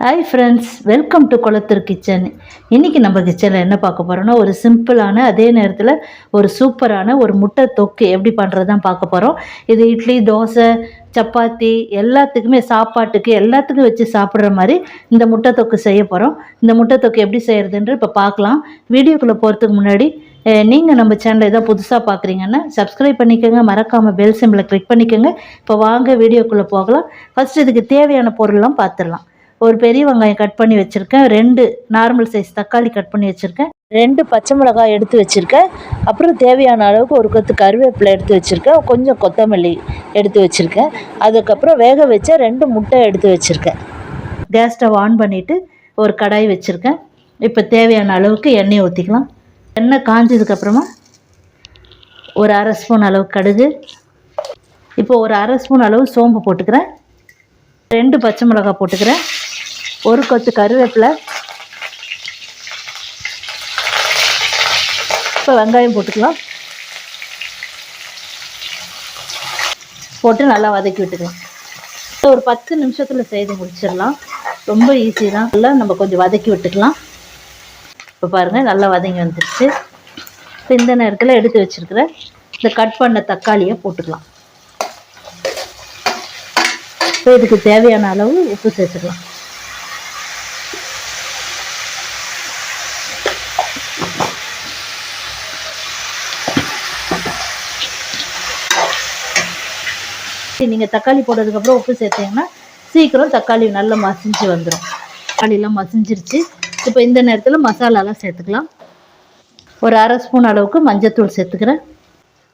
Hi friends welcome to Kulathur kitchen இன்றைக்கி நம்ம கிச்சனில் என்ன பார்க்க போகிறோம்னா ஒரு சிம்பிளான அதே நேரத்தில் ஒரு சூப்பரான ஒரு முட்டை தொக்கு எப்படி பண்ணுறது தான் பார்க்க போகிறோம் இது இட்லி தோசை சப்பாத்தி எல்லாத்துக்குமே சாப்பாட்டுக்கு எல்லாத்துக்கும் வச்சு சாப்பிட்ற மாதிரி இந்த முட்டை தொக்கு செய்ய போகிறோம் இந்த முட்டை தொக்கு எப்படி செய்கிறதுன்ற இப்போ பார்க்கலாம். வீடியோக்குள்ளே போகிறதுக்கு முன்னாடி நீங்கள் நம்ம சேனலை எதாவது புதுசாக பார்க்குறீங்கன்னா சப்ஸ்கிரைப் பண்ணிக்கோங்க. மறக்காமல் பெல் சிம்பிளை கிளிக் பண்ணிக்கோங்க. இப்போ வாங்க வீடியோக்குள்ளே போகலாம். ஃபஸ்ட் இதுக்கு தேவையான பொருள்லாம் பார்த்துடலாம் ஒரு பெரிய வெங்காயம் கட் பண்ணி வச்சுருக்கேன். ரெண்டு நார்மல் சைஸ் தக்காளி கட் பண்ணி வச்சுருக்கேன். ரெண்டு பச்சை மிளகாய் எடுத்து வச்சுருக்கேன். அப்புறம் தேவையான அளவுக்கு ஒரு கொத்து கருவேப்பிலை எடுத்து வச்சுருக்கேன். கொஞ்சம் கொத்தமல்லி எடுத்து வச்சுருக்கேன். அதுக்கப்புறம் வேக வச்ச ரெண்டு முட்டை எடுத்து வச்சுருக்கேன். கேஸ் ஸ்டவ் ஆன் பண்ணிவிட்டு ஒரு கடாய் வச்சுருக்கேன். இப்போ தேவையான அளவுக்கு எண்ணெய் ஊற்றிக்கலாம் எண்ணெய் காஞ்சதுக்கப்புறமா ஒரு அரை ஸ்பூன் அளவு கடுகு. இப்போ ஒரு அரை ஸ்பூன் அளவு சோம்பு போட்டுக்கிறேன். ரெண்டு பச்சை மிளகாய் போட்டுக்கிறேன். ஒரு கொத்து கருவேப்பிலை. இப்போ வெங்காயம் போட்டுக்கலாம். போட்டு நல்லா வதக்கி விட்டுக்கலாம். ஒரு பத்து நிமிஷத்தில் செய்து முடிச்சிடலாம். ரொம்ப ஈஸி தான். நல்லா நம்ம கொஞ்சம் வதக்கி விட்டுக்கலாம். இப்போ பாருங்கள் நல்லா வதங்கி வந்துடுச்சு இப்போ இந்த நேரத்தில் எடுத்து வச்சுருக்கிற இந்த கட் பண்ண தக்காளியை போட்டுக்கலாம். இப்போ இதுக்கு தேவையான அளவு உப்பு சேர்த்துக்கலாம். நீங்கள் தக்காளி போட்டதுக்கப்புறம் உப்பு சேர்த்தீங்கன்னா சீக்கிரம் தக்காளி நல்லா மசிஞ்சு வந்துடும் தக்காளிலாம் மசிஞ்சிருச்சு. இப்போ இந்த நேரத்தில் மசாலாலாம் சேர்த்துக்கலாம். ஒரு அரை ஸ்பூன் அளவுக்கு மஞ்சத்தூள் சேர்த்துக்கிறேன்.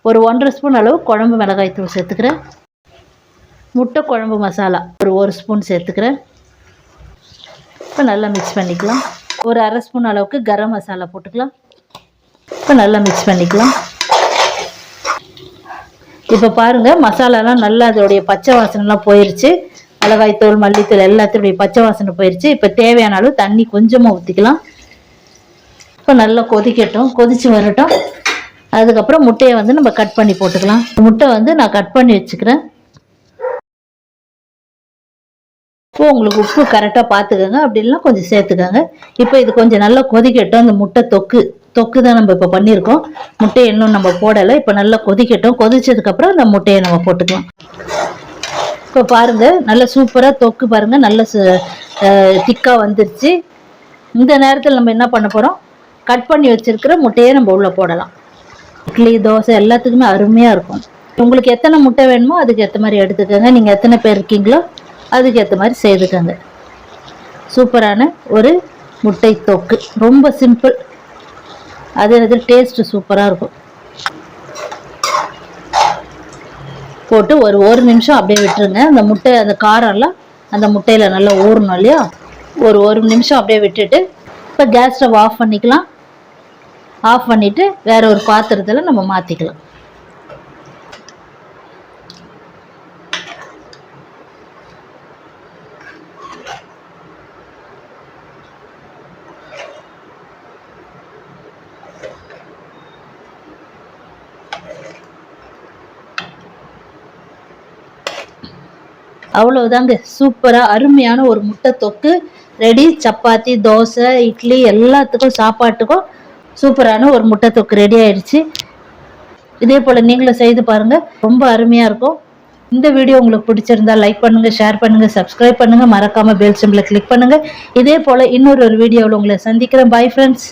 ஒரு ஒன்றரை ஸ்பூன் அளவு குழம்பு மிளகாய் தூள் சேர்த்துக்கிறேன். முட்டை குழம்பு மசாலா ஒரு ஒரு ஸ்பூன் சேர்த்துக்கிறேன். இப்போ நல்லா மிக்ஸ் பண்ணிக்கலாம். ஒரு அரை ஸ்பூன் அளவுக்கு கரம் மசாலா போட்டுக்கலாம். இப்போ நல்லா மிக்ஸ் பண்ணிக்கலாம். இப்போ பாருங்கள் மசாலாலாம் நல்லா அதோடைய பச்சை வாசனைலாம் போயிடுச்சு மிளகாய்த்தூள் மல்லித்தூள் எல்லாத்துடைய பச்சை வாசனை போயிடுச்சு இப்போ தேவையான அளவு தண்ணி கொஞ்சமாக ஊற்றிக்கலாம் இப்போ நல்லா கொதிக்கட்டும் கொதித்து வரட்டும். அதுக்கப்புறம் முட்டையை வந்து நம்ம கட் பண்ணி போட்டுக்கலாம். முட்டை வந்து நான் கட் பண்ணி வச்சுக்கிறேன். இப்போ உங்களுக்கு உப்பு கரெக்டாக பார்த்துக்கோங்க. அப்படின்லாம் கொஞ்சம் சேர்த்துக்கோங்க. இப்போ இது கொஞ்சம் நல்லா கொதிக்கட்டும் அந்த முட்டை தொக்கு. தொக்கு தான் நம்ம இப்போ பண்ணியிருக்கோம். முட்டையை இன்னும் நம்ம போடலை. இப்போ நல்லா கொதிக்கட்டும். கொதிச்சதுக்கப்புறம் அந்த முட்டையை நம்ம போட்டுக்கலாம். இப்போ பாருங்கள் நல்லா சூப்பராக தொக்கு பாருங்கள் நல்ல திக்காக வந்துருச்சு. இந்த நேரத்தில் நம்ம என்ன பண்ண போகிறோம் கட் பண்ணி வச்சுருக்கிற முட்டையை நம்ம உள்ளே போடலாம். இட்லி தோசை எல்லாத்துக்குமே அருமையாக இருக்கும். உங்களுக்கு எத்தனை முட்டை வேணுமோ அதுக்கு ஏற்ற மாதிரி எடுத்துக்கோங்க. நீங்கள் எத்தனை பேர் இருக்கீங்களோ அதுக்கு ஏற்ற மாதிரி செய்துக்கோங்க. சூப்பரான ஒரு முட்டை தொக்கு. ரொம்ப சிம்பிள். அதே நேரத்தில் டேஸ்ட்டு சூப்பராக இருக்கும். போட்டு ஒரு ஒரு நிமிஷம் அப்படியே விட்டுருங்க. அந்த முட்டை அந்த காரம்லாம் அந்த முட்டையில் நல்லா ஊறணும் இல்லையா? ஒரு ஒரு நிமிஷம் அப்படியே விட்டுட்டு இப்போ கேஸ் ஸ்டவ் ஆஃப் பண்ணிக்கலாம். ஆஃப் பண்ணிவிட்டு வேறு ஒரு பாத்திரத்தில் நம்ம மாற்றிக்கலாம் அவ்வளோதாங்க சூப்பராக அருமையான ஒரு முட்டை தொக்கு. ரெடி சப்பாத்தி தோசை இட்லி எல்லாத்துக்கும் சாப்பாட்டுக்கும் சூப்பரான ஒரு முட்டை தொக்கு ரெடி ஆயிடுச்சு. இதே போல் நீங்களும் செய்து பாருங்கள் ரொம்ப அருமையாக இருக்கும். இந்த வீடியோ உங்களுக்கு பிடிச்சிருந்தா லைக் பண்ணுங்கள் ஷேர் பண்ணுங்கள் சப்ஸ்கிரைப் பண்ணுங்கள் மறக்காமல் பெல் சிம்பிளை கிளிக் பண்ணுங்கள் இதே போல் இன்னொரு ஒரு வீடியோவில் உங்களை சந்திக்கிறேன். Bye friends